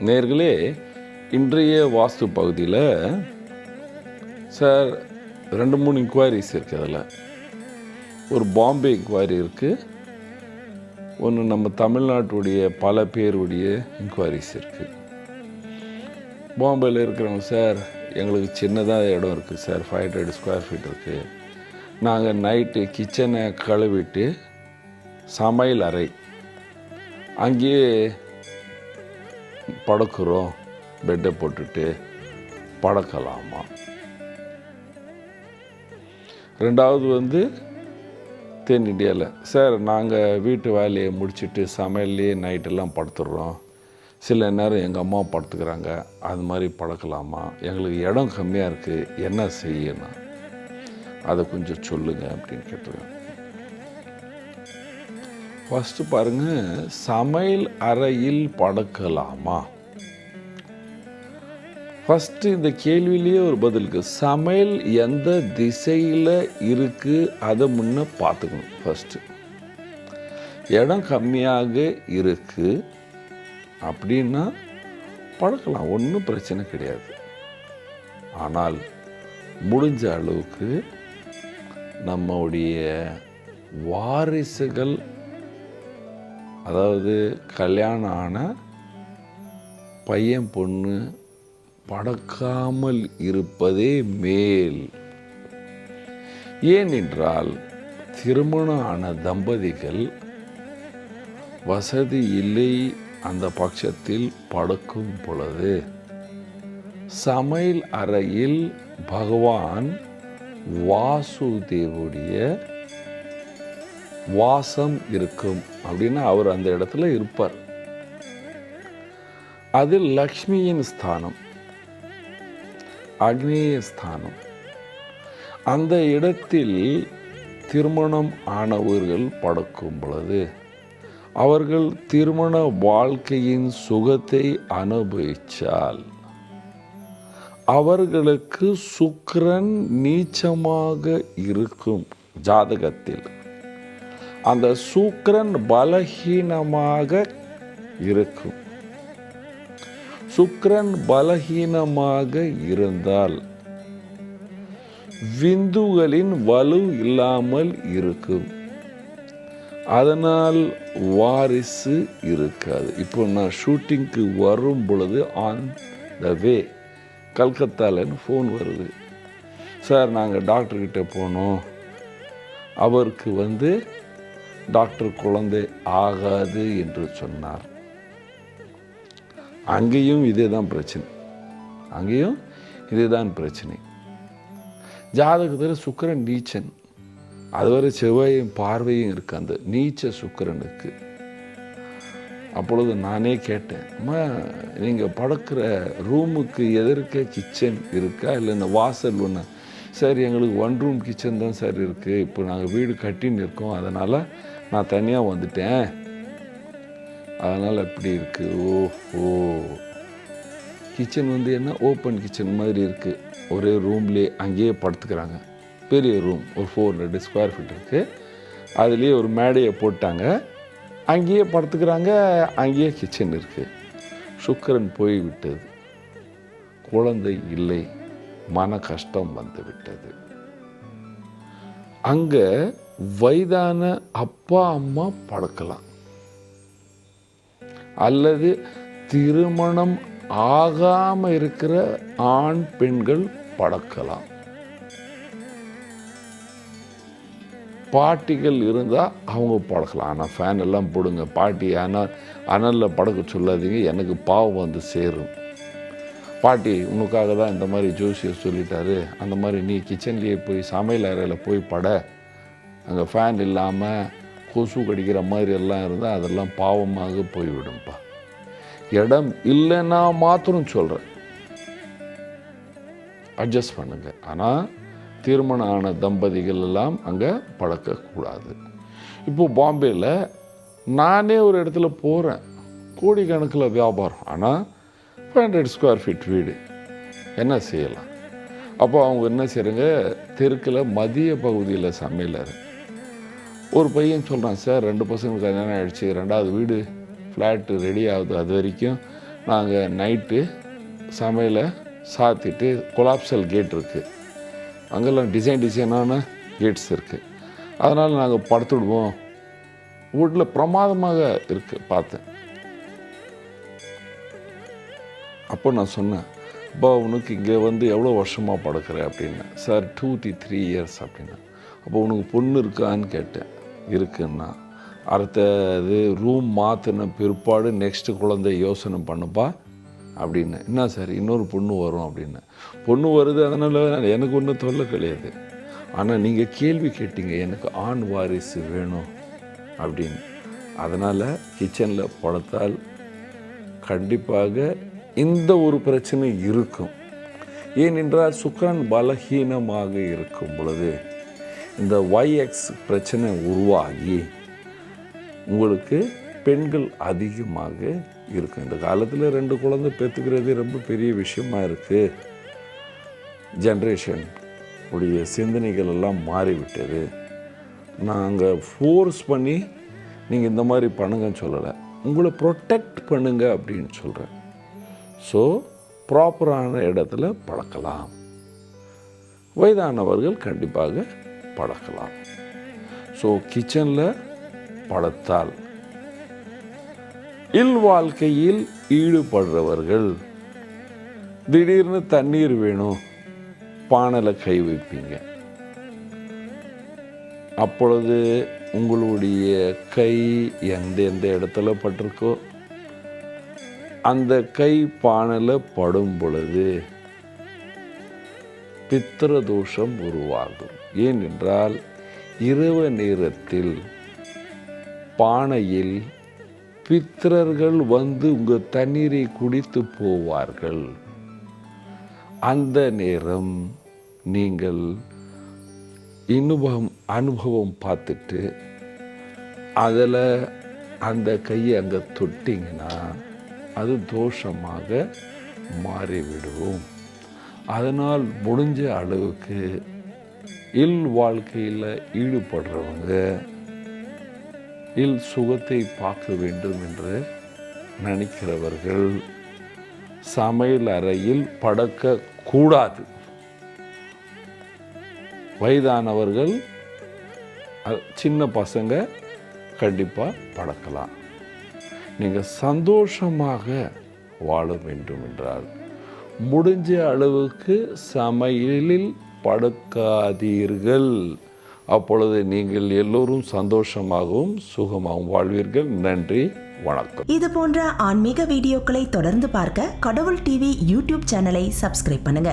நேர்களே இன்றைய வாஸ்து பகுதியில் சார் ரெண்டு மூணு இன்கொயரிஸ் இருக்குது அதில். ஒரு பாம்பே இன்கொயரி இருக்குது ஒன்று நம்ம தமிழ்நாட்டுடைய பல பேருடைய இன்கொயரிஸ் இருக்குது பாம்பேயில் இருக்கிறவங்க சார் எங்களுக்கு சின்னதாக இடம் இருக்குது sir five hundred square feet இருக்குது நாங்கள் நைட்டு கிச்சனை கழுவிட்டு சமையல் அறை. அங்கேயே படுக்கிறோம் பெட்டை போட்டுட்டு படக்கலாமா? ரெண்டாவது வந்து தென் இண்டியாவில் சார் நாங்கள் வீட்டு வேலையை முடிச்சுட்டு சமையல்லையே நைட்டெல்லாம் படுத்துடுறோம் சில நேரம் எங்கள் அம்மா படுத்துக்கிறாங்க அது மாதிரி படுக்கலாமா? எங்களுக்கு இடம் கம்மியாக இருக்குது என்ன செய்யணும்? அதை கொஞ்சம் சொல்லுங்கள் அப்படின்னு கேட்டிருக்கேன் ஃபஸ்ட்டு பாருங்க சமையல் அறையில் படுக்கலாமா? ஃபஸ்ட்டு இந்த கேள்வியிலேயே ஒரு பதில் இருக்கு. சமையல் எந்த திசையில் இருக்கு? அதை முன்ன பார்த்துக்கணும் ஃபஸ்ட்டு இடம் கம்மியாக இருக்கு அப்படின்னா படுக்கலாம். ஒன்றும் பிரச்சனை கிடையாது. ஆனால் முடிஞ்ச அளவுக்கு நம்முடைய வாரிசுகள் அதாவது கல்யாணம் ஆன பையன் பொண்ணு படக்காமல் இருப்பதே மேல். ஏனென்றால் திருமணம் ஆன தம்பதிகள் வசதி இல்லை அந்த பட்சத்தில் படுக்கும் பொழுது சமையல் அறையில் பகவான் வாசுதேவுடைய வாசம் இருக்கும் அப்படின்னா அவர் அந்த இடத்துல இருப்பார். அதில் லக்ஷ்மியின் ஸ்தானம் அக்னேய ஸ்தானம். அந்த இடத்தில் திருமணம் ஆனவர்கள் படுக்கும் பொழுது அவர்கள் திருமண வாழ்க்கையின் சுகத்தை அனுபவித்தால் அவர்களுக்கு சுக்கரன் நீச்சமாக இருக்கும் ஜாதகத்தில். அந்த சூக்கரன் பலகீனமாக இருக்கும். சுக்கரன் பலகீனமாக இருந்தால் விந்துகளின் வலு இல்லாமல் இருக்கும். அதனால் வாரிசு இருக்காது. இப்போ நான் ஷூட்டிங்க்கு வரும் பொழுது ஆன் த வே கல்கத்தாலன்னு ஃபோன் வருது. சார் நாங்கள் டாக்டர்கிட்ட போனோம். அவருக்கு வந்து டாக்டர் குழந்தை ஆகாது என்று சொன்னார். அங்கேயும் இதே தான் பிரச்சனை. அங்கேயும் இதே தான் பிரச்சனை. ஜாதகத்தில் சுக்கிரன் நீச்சன். அதுவரை செவ்வாயும் பார்வையும் இருக்கு அந்த நீச்ச சுக்கரனுக்கு. அப்பொழுது நானே கேட்டேன் அம்மா நீங்கள் படுக்கிற ரூமுக்கு எதிர்க்க கிச்சன் இருக்கா? இல்லை இந்த வாசல் ஒன்று சார் எங்களுக்கு ஒன் ரூம் கிச்சன் தான் சார் இருக்குது இப்போ நாங்கள் வீடு கட்டின்னு இருக்கோம். அதனால் நான் தனியாக வந்துட்டேன். அதனால் எப்படி இருக்குது ஓ ஓ கிச்சன் வந்து என்ன? ஓப்பன் கிச்சன் மாதிரி இருக்குது ஒரே ரூம்லேயே அங்கேயே படுத்துக்கிறாங்க. பெரிய ரூம். ஒரு ஃபோர் ஹண்ட்ரட் ஸ்கொயர் ஃபீட் இருக்குது அதுலேயே ஒரு மேடையை போட்டாங்க. அங்கேயே படுத்துக்கிறாங்க. அங்கேயே கிச்சன் இருக்குது சுக்கரன் போய் விட்டது குழந்தை இல்லை. மன கஷ்டம் வந்து விட்டது அங்கே வயதான அப்பா அம்மா படுக்கலாம். அல்லது திருமணம் ஆகாம இருக்கிற ஆண் பெண்கள் படக்கலாம். பாட்டிகள் இருந்தால் அவங்க படக்கலாம். ஆனால் ஃபேன் எல்லாம் போடுங்க. பாட்டி ஆனால் அனலில் படக்க சொல்லாதீங்க. எனக்கு பாவம் வந்து சேரும். பாட்டி உனக்காக தான் இந்த மாதிரி ஜோசியர் சொல்லிட்டாரு. அந்த மாதிரி நீ கிச்சன்லேயே போய் சமையல் அறையில் போய் பட. அங்கே ஃபேன் இல்லாமல் கொசு கடிக்கிற மாதிரி எல்லாம் இருந்தால் அதெல்லாம் பாவமாக போய்விடும்ப்பா இடம் இல்லைன்னா மாத்திரம் சொல்கிறேன் அட்ஜஸ்ட் பண்ணுங்க. ஆனால் திருமணம் ஆன தம்பதிகள் எல்லாம் அங்கே பழக்கக்கூடாது. இப்போது பாம்பேயில் நானே ஒரு இடத்துல போகிறேன் கோடிக்கணக்கில் வியாபாரம். ஆனால் ஃபைவ் ஹண்ட்ரட் ஸ்கொயர் ஃபீட் வீடு. என்ன செய்யலாம்? அப்போ அவங்க என்ன செய்கிறாங்க தெருக்கில் மதிய பகுதியில் சமையலர் ஒரு பையன் சொல்கிறான் சார் ரெண்டு பசங்களுக்கு கல்யாணம் ஆகிடுச்சு ரெண்டாவது வீடு ஃப்ளாட்டு ரெடி ஆகுது. அது வரைக்கும் நாங்கள் நைட்டு சமையலை சாத்திட்டு கொலாப்சல் கேட் இருக்குது அங்கெல்லாம் டிசைன் டிசைனான கேட்ஸ் இருக்குது அதனால் நாங்கள் படுத்துடுவோம் வீட்டில் பிரமாதமாக இருக்குது பார்த்தேன். அப்போ நான் சொன்னேன் அப்பா உனக்கு இங்கே வந்து எவ்வளோ வருஷமாக படுக்கிற? அப்படின்னு. Sir two the three years அப்படின்னா. அப்போ உனக்கு பொண்ணு இருக்கான்னு கேட்டேன். இருக்குன்னா அடுத்தது ரூம் மாற்றின பிற்பாடு நெக்ஸ்ட்டு குழந்தை யோசனை பண்ணுப்பா அப்படின்னு. என்ன சார் இன்னொரு பொண்ணு வரும் அப்படின்னு. பொண்ணு வருது அதனால் எனக்கு ஒன்றும் தொல்லை கிடையாது. ஆனால் நீங்கள் கேள்வி கேட்டீங்க எனக்கு ஆண் வாரிசு வேணும் அப்படின்னு. அதனால் கிச்சனில் படுத்தால் கண்டிப்பாக இந்த ஒரு பிரச்சனை இருக்கும். ஏனென்றால் சுக்கரன் பலகீனமாக இருக்கும் பொழுது இந்த ஒய்எக்ஸ் பிரச்சனை உருவாகி உங்களுக்கு பெண்கள் அதிகமாக இருக்கும் இந்த காலத்தில் ரெண்டு குழந்தை பெற்றுக்கிறது ரொம்ப பெரிய விஷயமா இருக்குது ஜென்ரேஷன் உடைய சிந்தனைகள் எல்லாம் மாறிவிட்டது. நாங்கள் ஃபோர்ஸ் பண்ணி நீங்கள் இந்த மாதிரி பண்ணுங்கன்னு சொல்லலை. உங்களை ப்ரொடெக்ட் பண்ணுங்க அப்படின்னு சொல்கிறேன் ஸோ ப்ராப்பரான இடத்துல பழக்கலாம். வயதானவர்கள் கண்டிப்பாக பழக்கலாம். ஸோ கிச்சனில் பழத்தால். இல் வாழ்க்கையில் ஈடுபடுறவர்கள் திடீர்னு தண்ணீர் வேணும் பானையில் கை வைப்பீங்க. அப்பொழுது உங்களுடைய கை எந்த எந்த இடத்துல பட்டிருக்கோ அந்த கை பானையில் படும் பொழுது பித்திர தோஷம் உருவாகும். ஏனென்றால் இரவு நேரத்தில் பானையில் பித்திரர்கள் வந்து உங்கள் தண்ணீரை குடித்து போவார்கள். அந்த நேரம் நீங்கள் இனுபவம் அனுபவம் பார்த்துட்டு அதில் அந்த கையை அங்கே தொட்டிங்கன்னா அது தோஷமாக மாறிவிடுவோம். அதனால் முடிஞ்ச அளவுக்கு இல் வாழ்க்கையில் ஈடுபடுறவங்க இல் சுகத்தை பார்க்க வேண்டும் என்று நினைக்கிறவர்கள் சமையல் அறையில் படக்க கூடாது. வயதானவர்கள் சின்ன பசங்க கண்டிப்பாக படக்கலாம். நீங்கள் சந்தோஷமாக வாழ வேண்டும் என்றால் முடிஞ்ச அளவுக்கு சமையலில் படுக்காதீர்கள். அப்பொழுது நீங்கள் எல்லோரும் சந்தோஷமாகவும் சுகமாகவும் வாழ்வீர்கள். நன்றி வணக்கம். இது போன்ற ஆன்மீக வீடியோக்களை தொடர்ந்து பார்க்க கடவுள் டிவி யூடியூப் சேனலை சப்ஸ்கிரைப் பண்ணுங்க.